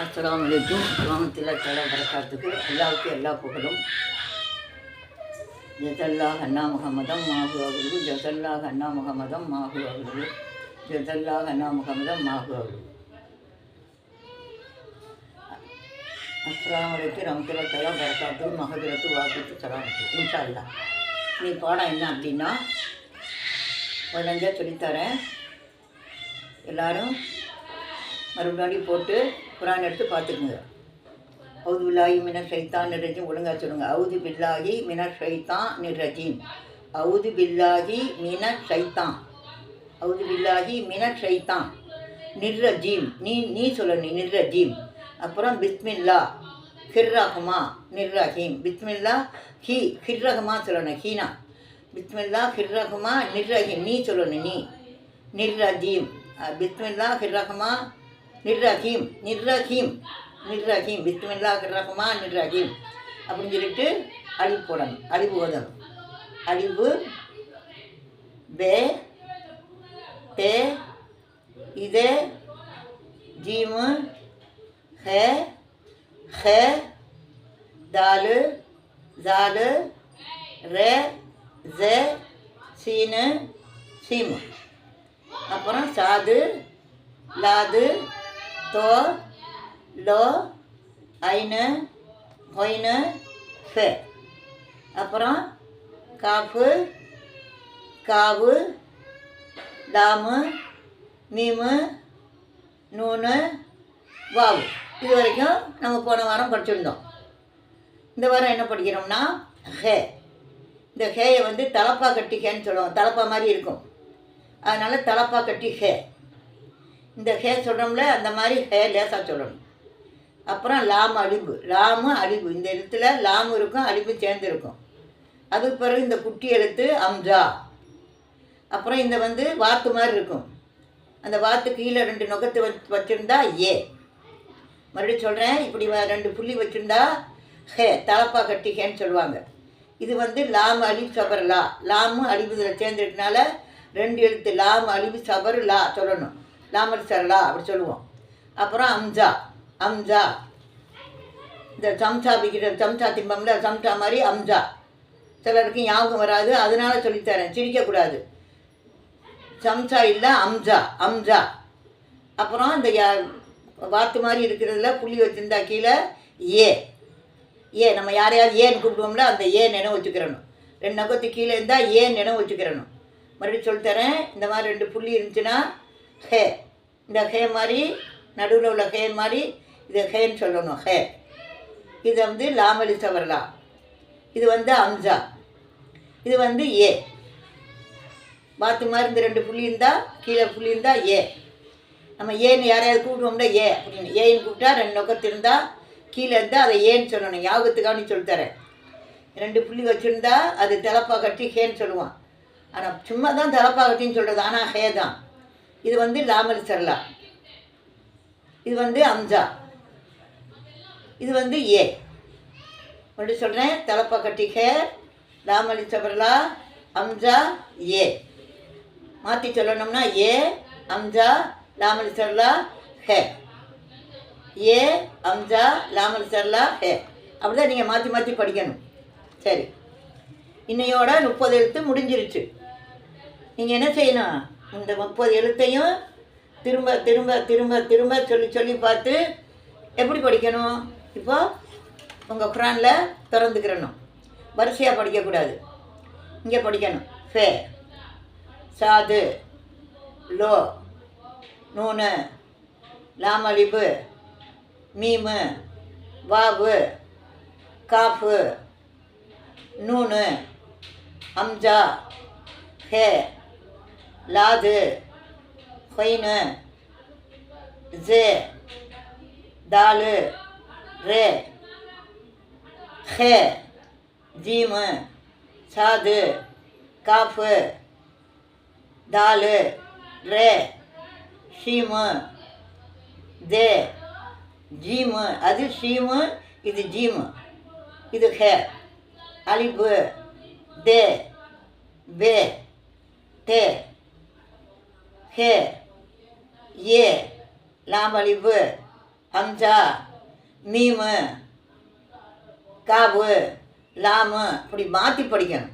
அஸ்லாம் வலைக்கும் கிராமத்தில் தல வரக்காத்துக்கு எல்லாருக்கும் எல்லா புகழும். ஜதல்லா அண்ணா முகமதம் மாகு அவர்கள். ஜதல்லா அண்ணா முகமதம் மாகு அவர்கள். ஜதல்லாஹ் அண்ணா முகமதம் மாகு அவர்கள். அஸ்லாம் வலைக்கு ரமத்துல தல வரக்காத்து மகதிரத்து வாக்குத்து சலாமத்து இன்ஷா அல்லா நீ பாடம் என்ன அப்படின்னா உடஞ்சா சொல்லித்தரேன். எல்லாரும் மறுபடியும் போட்டு குரான் எடுத்து பார்த்துக்குங்க. அவுது பில்லாஹி மின ஷைத்தான் நிரஜீம் ஒழுங்கா சொல்லுங்க. அவுது பில்லாஹி மின ஷைத்தான் நிரஜீம் அவுது பில்லாஹி மின ஷைத்தான். அவுது பில்லாஹி மின ஷைத்தான் நிர்ரஜீம் நீ நீ சொல்லணும். நிர்ரஜீம் அப்புறம் பிஸ்மில்லா. ஹிர்ரஹ்மா. நிர்ரஹீம் பிஸ்மில்லா ஹி ஹிர்ரஹ்மா சொல்லணும். ஹீனா. பிஸ்மில்லா ஹிர்ரஹ்மா நிர்ரஹீம் நீ சொல்லணும். நீ. நிர்ரஜீம் பிஸ்மில்லா ஹிர்ரஹ்மா நிர்ரஹீம் நிர்ரஹீம் நிர்ரஹீம் பிஸ்மில்லா ஹிர்ரஹ்மா நிர்ரஹீம் அப்படின்னு சொல்லிட்டு அழிவு போடணும். அழிவு ஓதணும். அழிவு பே தே இது ஜீமு ஹே ஹே தாலு ஜாலு ரே ஜே சீனு சீமு. அப்புறம் சாது லாது தோ லோ ஐனு ஒயினு ஃபே அப்புறம் காஃபு காவு தாமு மீமு நூனு வாவு இது வரைக்கும் நம்ம போன வாரம் படிச்சிருந்தோம். இந்த வாரம் என்ன படிக்கிறோம்னா ஹே. இந்த ஹேயை வந்து தலப்பா கட்டி ஹேன்னு சொல்லுவோம். தலப்பா மாதிரி இருக்கும். அதனால் தலப்பா கட்டி ஹே. இந்த ஹே சொல்கிறோம்ல அந்த மாதிரி ஹே லேசாக சொல்லணும். அப்புறம் லாம் அழிவு லாமு அழிவு இந்த எழுத்தில் லாமு இருக்கும் அழிவு சேர்ந்து இருக்கும். அதுக்கு பிறகு இந்த குட்டி எழுத்து அம்ஜா. அப்புறம் இந்த வந்து வாத்து மாதிரி இருக்கும். அந்த வாத்து கீழே ரெண்டு நுகத்து வச்சு வச்சுருந்தா ஏ. மறுபடியும் சொல்கிறேன் இப்படி ரெண்டு புள்ளி வச்சுருந்தா ஹே தலப்பா கட்டி ஹேன்னு சொல்லுவாங்க. இது வந்து லாம் அழிவு சபர் லா. லாமும் அழிவு இதில் சேர்ந்துருக்கனால ரெண்டு எழுத்து லாம் அழிவு சபர் லா சொல்லணும். லாமல் சரளா அப்படி சொல்லுவோம். அப்புறம் அம்ஜா அம்ஜா. இந்த சம்சா பிக்கிட்ட சம்சா திம்பம்ல சம்சா மாதிரி அம்ஜா. சிலருக்கு ஞாபகம் வராது அதனால சொல்லித்தரேன். சிரிக்கக்கூடாது. சம்சா இல்லை அம்ஜா அம்ஜா. அப்புறம் இந்த யா- வாத்து மாதிரி இருக்கிறதுல புள்ளி வச்சுருந்தா கீழே ஏ. ஏ நம்ம யாரையாவது ஏன்னு கூப்பிடுவோம்ல அந்த ஏ நினைவு வச்சுக்கிறணும். ரெண்டு நகத்து கீழே இருந்தால் ஏன் நினைவு வச்சுக்கிறணும். மறுபடியும் சொல்லித்தரேன். இந்த மாதிரி ரெண்டு புள்ளி இருந்துச்சுன்னா ஹே. இந்த ஹே மாதிரி நடுவில் உள்ள ஹே மாதிரி இது ஹேன்னு சொல்லணும் ஹே. இது வந்து லாமலி இது வந்து அம்ஜா இது வந்து ஏ. பாத்து மாதிரி இந்த ரெண்டு புள்ளி இருந்தால் கீழே புள்ளி இருந்தால் ஏ. நம்ம ஏன்னு யாரையாவது கூப்பிடுவோம்ல ஏ அப்படின்னு. ஏன்னு கூப்பிட்டா ரெண்டு நொக்கத்து இருந்தால் கீழே இருந்தால் அதை ஏன்னு சொல்லணும். ஞாபகத்துக்காண்டி சொல்லித்தரேன் ரெண்டு புள்ளி வச்சுருந்தா அது தலப்பா கட்டி ஹேன்னு சொல்லுவான். ஆனால் சும்மா தான் தலப்பா கட்டின்னு சொல்கிறது ஆனால் ஹே தான். இது வந்து லாமல் சரலா. இது வந்து அம்ஜா. இது வந்து ஏ. மறுபடியும் சொல்கிறேன் தலப்பா கட்டி லாமலி சபர்லா அம்ஜா ஏ. மாற்றி சொல்லணும்னா ஏ அம்ஜா லாமலி சர்லா ஹே. ஏ அம்ஜா லாமல் சர்லா ஹே. அப்படிதான் நீங்கள் மாற்றி மாற்றி படிக்கணும். சரி. இன்னையோட முப்பது எழுத்து முடிஞ்சிருச்சு. நீங்கள் என்ன செய்யணும்? இந்த முப்பது எழுத்தையும் திரும்ப திரும்ப திரும்ப திரும்ப சொல்லி சொல்லி பார்த்து எப்படி படிக்கணும்? இப்போ உங்கள் குரானில் திறந்துக்கிறணும். வரிசையாக படிக்கக்கூடாது. இங்கே படிக்கணும். ஃபே. சாது. லோ. நூனு. லாமலிபு. மீமு. வாவு. காஃபு. நூனு. அம்ஜா. ஹே. லாது ஹொய்னு ஜெ தாலு ரே ஹே ஜீமு சாது காஃபு தாலு ரே ஷீமு தே ஜீமு. அது ஷீமு இது ஜீமு. இது ஹே. அலிபு தே பே தே. ஹே ஏ லாம் அலிபு மீமு காபு லாமு இப்படி மாற்றி படிக்கணும்.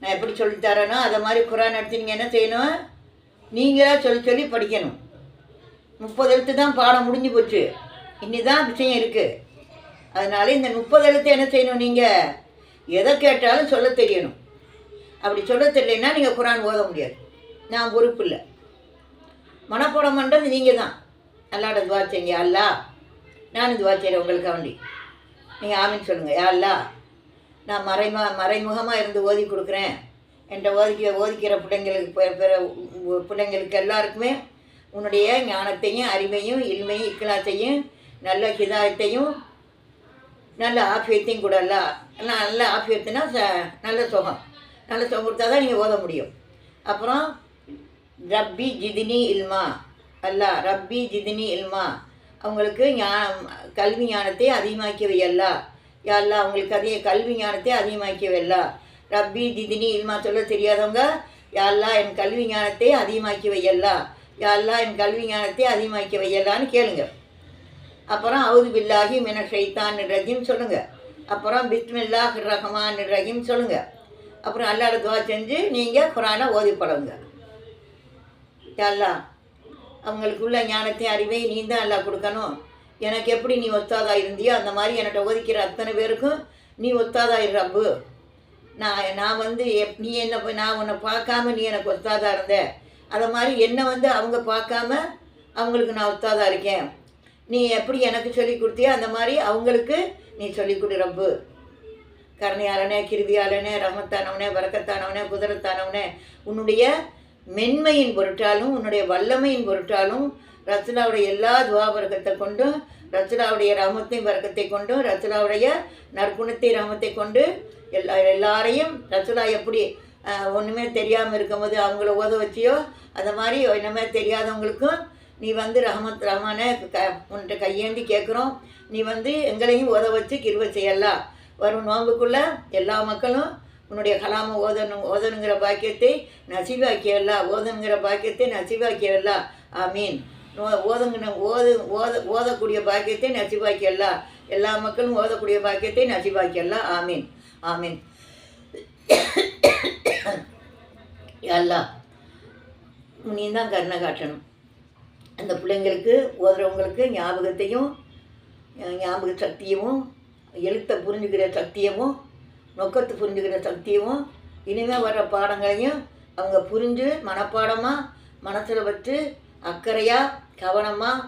நான் எப்படி சொல்லித் தரேனோ அதை மாதிரி குரான் எடுத்து நீங்கள் என்ன செய்யணும்? நீங்களாக சொல்லி சொல்லி படிக்கணும். முப்பது எழுத்து தான் பாடம் முடிஞ்சு போச்சு. இன்னி தான் விஷயம் இருக்குது அதனால இந்த முப்பது எழுத்து என்ன செய்யணும் நீங்கள் எதை கேட்டாலும் சொல்ல தெரியணும். அப்படி சொல்ல தெரியலைன்னா நீங்கள் குரான் ஓத முடியாது. நான் பொறுப்பு இல்லை மனப்பாடம் பண்ணுறது நீங்கள் தான் அல்லாட துவா செய்யுங்க அல்லா. நானும் துவா செய்கிறேன் உங்களுக்கு வேண்டி. நீங்கள் ஆமின்னு சொல்லுங்கள் யா அல்லா. நான் மறைமா மறைமுகமாக இருந்து ஓதி கொடுக்குறேன். என்ற ஓதிக்க ஓதிக்கிற பிள்ளைங்களுக்கு பிற- பிற பிள்ளைங்களுக்கு எல்லாருக்குமே உன்னுடைய ஞானத்தையும் அறிவையும் இல்மையும் இக்கலாத்தையும் நல்ல ஹிதாயத்தையும் நல்ல ஆஃபியத்தையும் கூட அல்ல. நல்ல ஆஃபியத்துனா ச நல்ல சுகம். நல்ல சுகம் கொடுத்தா தான் நீங்கள் ஓத முடியும். அப்புறம் ரப்பி ஜிதினி இல்மா. அல்லா ரப்பி ஜிதினி இல்மா. அவங்களுக்கு ஞானம் கல்வி ஞானத்தை அதிகமாக்கி வையல்லா யா அவங்களுக்கு அதிக கல்வி ஞானத்தை அதிகமாக்கி வையல்லா ரப்பி ஜிதினி இல்மா சொல்ல தெரியாதவங்க யாரெல்லாம் என் கல்வி ஞானத்தை அதிகமாக்கி வையல்லா யா என் கல்வி ஞானத்தை அதிகமாக்கி வையல்லான்னு கேளுங்க. அப்புறம் அவுது பில்லாஹி மின ஷைத்தான் ரஜிம் சொல்லுங்கள் அப்புறம் பிஸ்மில்லாஹ் ரஹ்மான் ரஹீம் சொல்லுங்கள் அப்புறம் அல்லாட துவா செஞ்சு நீங்கள் குரானை ஓதி பழகுங்க அல்லா அவங்களுக்குள்ள ஞானத்தை அறிவை நீ தான் அல்லா கொடுக்கணும். எனக்கு எப்படி நீ ஒத்தாதா இருந்தியோ அந்த மாதிரி என்கிட்ட ஒதுக்கிற அத்தனை பேருக்கும் நீ ஒத்தாதா இரு ரப்பு. நான் நான் வந்து எப் நீ என்ன நான் உன்னை பார்க்காம நீ எனக்கு ஒத்தாதா இருந்த? அதை மாதிரி என்னை வந்து அவங்க பார்க்காம அவங்களுக்கு நான் ஒத்தாதா இருக்கேன். நீ எப்படி எனக்கு சொல்லி கொடுத்தியோ அந்த மாதிரி அவங்களுக்கு நீ சொல்லி கொடு ரப்பு. கருணையாளனே கிருதியாளனே ரமத்தானவனே வரக்கத்தானவனே குதிரத்தானவனே உன்னுடைய மென்மையின் பொருட்டாலும் உன்னுடைய வல்லமையின் பொருட்டாலும் ரச்சனாவுடைய எல்லா துவாபரகத்தை கொண்டும் ரசுலாவுடைய ரமத்தையும் வர்க்கத்தை கொண்டும் ரசுலாவுடைய நற்குணத்தை ரமத்தை கொண்டு எல்லா எல்லாரையும் ரசுலா எப்படி ஒன்றுமே தெரியாமல் இருக்கும்போது அவங்கள ஓத வச்சியோ அந்த மாதிரி ஒன்றுமே தெரியாதவங்களுக்கும் நீ வந்து ரஹமத் ரஹ்மான க உன்கிட்ட கையேந்தி கேட்குறோம் நீ வந்து எங்களையும் உத வச்சு கிருவ செய்யலாம். வரும் நோம்புக்குள்ளே எல்லா மக்களும் உன்னுடைய கலாம ஓதணும் ஓதணுங்கிற பாக்கியத்தை நசிவாக்கியல்லா ஓதணுங்கிற பாக்கியத்தை நசிவாக்கியல்லா ஆமீன். ஓதுங்கின ஓது ஓத ஓதக்கூடிய பாக்கியத்தை நசிவாக்கியல்லா எல்லா மக்களும் ஓதக்கூடிய பாக்கியத்தை நசிவாக்கியல்லா ஆமீன். ஆமீன். அல்லா நீ தான் கருணை காட்டணும். அந்த பிள்ளைங்களுக்கு ஓதுறவங்களுக்கு ஞாபகத்தையும் ஞாபக சக்தியவும் எழுத்தை புரிஞ்சுக்கிற சக்தியவும் நொக்கத்தை புரிஞ்சுக்கிற சக்தியும் இனிமேல் வர்ற பாடங்களையும் அவங்க புரிஞ்சு மனப்பாடமாக மனசில் வச்சு அக்கறையாக கவனமாக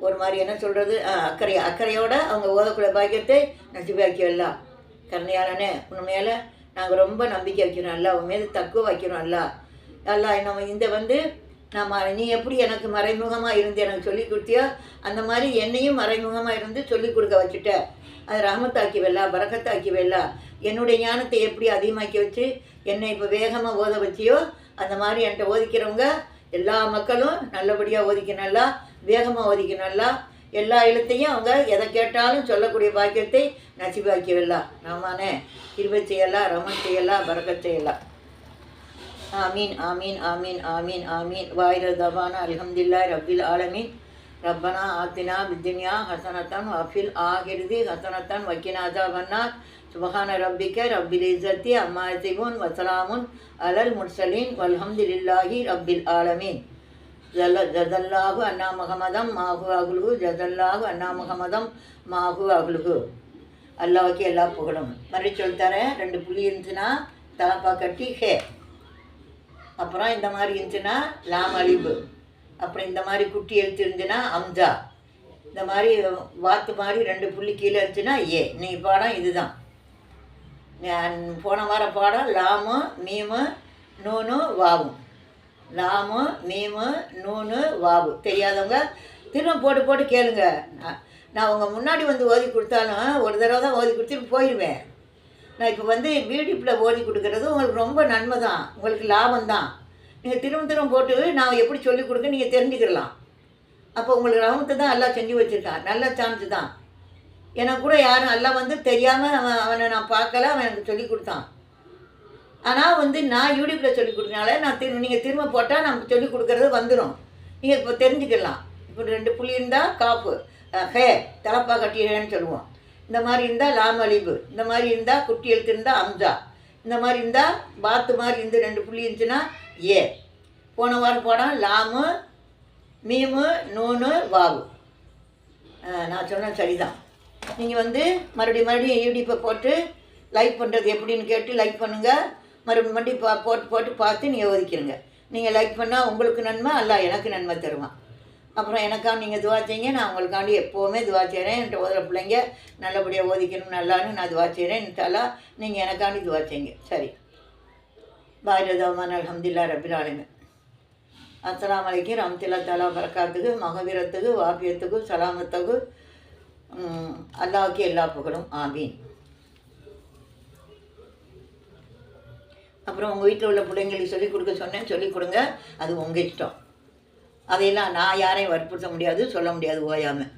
ஒரு மாதிரி என்ன சொல்கிறது அக்கறை அக்கறையோட அவங்க ஓதக்கூடிய பாக்கியத்தை நசிவாக்கி எல்லாம் கருணையாளனே உன் மேலே நாங்கள் ரொம்ப நம்பிக்கை வைக்கிறோம் அல்ல உன் மீது தக்குவ வைக்கிறோம் அல்ல. அல்ல நம்ம இந்த வந்து நான் நீ எப்படி எனக்கு மறைமுகமாக இருந்து எனக்கு சொல்லிக் கொடுத்தியோ அந்த மாதிரி என்னையும் மறைமுகமாக இருந்து சொல்லிக் கொடுக்க வச்சுட்ட. அது ரஹமத்தாக்கி வெல்லா பரக்கத்தாக்கி வெல்லா. என்னுடைய ஞானத்தை எப்படி அதிகமாக்கி வச்சு என்னை இப்போ வேகமாக ஓத வச்சியோ அந்த மாதிரி என்கிட்ட ஓதிக்கிறவங்க எல்லா மக்களும் நல்லபடியாக ஓதிக்கணும்ல வேகமாக ஓதிக்கணும்ல எல்லா எழுத்தையும் அவங்க எதை கேட்டாலும் சொல்லக்கூடிய பாக்கியத்தை நசிபாக்கி வெல்லா. ராமானே கிருபை செய்யலாம் ரமன் செய்யலாம் பரக செய்யலாம் ஆமீன் ஆமீன் ஆமீன் ஆமீன் ஆமீன். வாயிர தபானா ரபில் ஆலமீன். ரப்பனா ஆத்தினா பித்துன்யா ஹசனத்தன் வஃபில் ஆகிருதி. ஹசனத்தன் வக்கினாதா வன்னார் சுபஹான ரப்பிக்க ரப்பில் இசத்தி அம்மா யசிபூன் வசலாமுன் அலல் முர்சலீன். வல்ஹம்துலில்லாஹி ரப்பில் ஆலமீன். ஜல்ல ஜதல்லாஹு அண்ணா முகமதம் மாஹு அகுலுகு ஜதல்லாஹு அண்ணா முகமதம் மாஹு அகுலுகு அல்லாவுக்கு எல்லா புகழும். மறுபடியும் சொல்லித்தரேன் ரெண்டு புள்ளி இருந்துச்சுன்னா தலப்பா கட்டி ஹே. அப்புறம் இந்த மாதிரி இருந்துச்சுன்னா லாம் அழிவு. அப்புறம் இந்த மாதிரி குட்டி எழுத்து இருந்துச்சுன்னா அம்ஜா. இந்த மாதிரி வாத்து மாதிரி ரெண்டு புள்ளி கீழே இருந்துச்சுன்னா ஏ. நீ பாடம் இதுதான். போன வார பாடம் லாமு மீமு நூனு வாவும் லாமு மீமு நூனு வாவு. தெரியாதவங்க திரும்ப போட்டு போட்டு கேளுங்க. நான் நான் உங்கள் முன்னாடி வந்து ஓதி கொடுத்தாலும் ஒரு தடவை தான் ஓதி கொடுத்துட்டு போயிடுவேன் நான் இப்போ வந்து வீடிப்பில் ஓதி கொடுக்குறதும் உங்களுக்கு ரொம்ப நன்மை தான் உங்களுக்கு லாபம் தான் நீங்கள் திரும்ப திரும்ப போட்டு நான் எப்படி சொல்லிக் கொடுக்க நீங்கள் தெரிஞ்சுக்கிடலாம். அப்போ உங்களுக்கு ரவுண்டு தான் எல்லாம் செஞ்சு வச்சுருக்கான் நல்ல சான்ஸ் தான். எனக்கு கூட யாரும் எல்லாம் வந்து தெரியாமல் அவன் அவனை நான் பார்க்கல அவன் எனக்கு சொல்லி கொடுத்தான். ஆனால் வந்து நான் யூடியூப்பில் சொல்லி கொடுத்தனால நான் திரு நீங்கள் திரும்ப போட்டால் நம்ம சொல்லி கொடுக்கறது வந்துடும் நீங்கள் இப்போ தெரிஞ்சுக்கலாம் இப்போ ரெண்டு புள்ளி இருந்தால் காப்பு. ஹே தலப்பா கட்டிடுறேன்னு சொல்லுவோம். இந்த மாதிரி இருந்தால் லாம் இந்த மாதிரி இருந்தால் குட்டி எழுத்து இருந்தால் அம்ஜா இந்த மாதிரி இருந்தால் பாத்து மாதிரி இருந்து ரெண்டு புள்ளி இருந்துச்சுன்னா ஏ. போன வாரம் போனால் லாமு மீமு நூனு வாவு. நான் சொன்னேன் சரிதான். நீங்கள் வந்து மறுபடியும் மறுபடியும் யூடியூப்பை போட்டு லைக் பண்ணுறது எப்படின்னு கேட்டு லைக் பண்ணுங்கள் மறுபடியும் மறுபடியும் பா போட்டு போட்டு பார்த்து நீங்கள் ஒதுக்கிடுங்க நீங்கள் லைக் பண்ணால் உங்களுக்கு நன்மை அல்ல எனக்கு நன்மை தருவான் அப்புறம் எனக்காக நீங்கள் துவா செய்யுங்க. நான் உங்களுக்காண்டி எப்போவுமே துவா செய்கிறேன் என்கிட்ட ஓதுற பிள்ளைங்க நல்லபடியாக ஓதிக்கணும் நல்லான்னு நான் துவா செய்கிறேன் இன்ஷால்லா நீங்கள் எனக்காண்டி துவா செய்யுங்க. சரி. பாரதமான் அலமதுல்லா ரபில் ஆலமின். அஸ்ஸலாமு அலைக்கும் ரஹ்மத்துல்லா தாலா பரக்காத்துக்கு மகவீரத்துக்கு வாபியத்துக்கு சலாமத்துக்கு அல்லாவுக்கு எல்லா புகழும். ஆமீன். அப்புறம் உங்கள் வீட்டில் உள்ள பிள்ளைங்களுக்கு சொல்லிக் கொடுக்க சொன்னேன். சொல்லிக் கொடுங்க. அது உங்கள் இஷ்டம். அதையெல்லாம் நான் யாரையும் வற்புறுத்த முடியாது சொல்ல முடியாது ஓயாமல்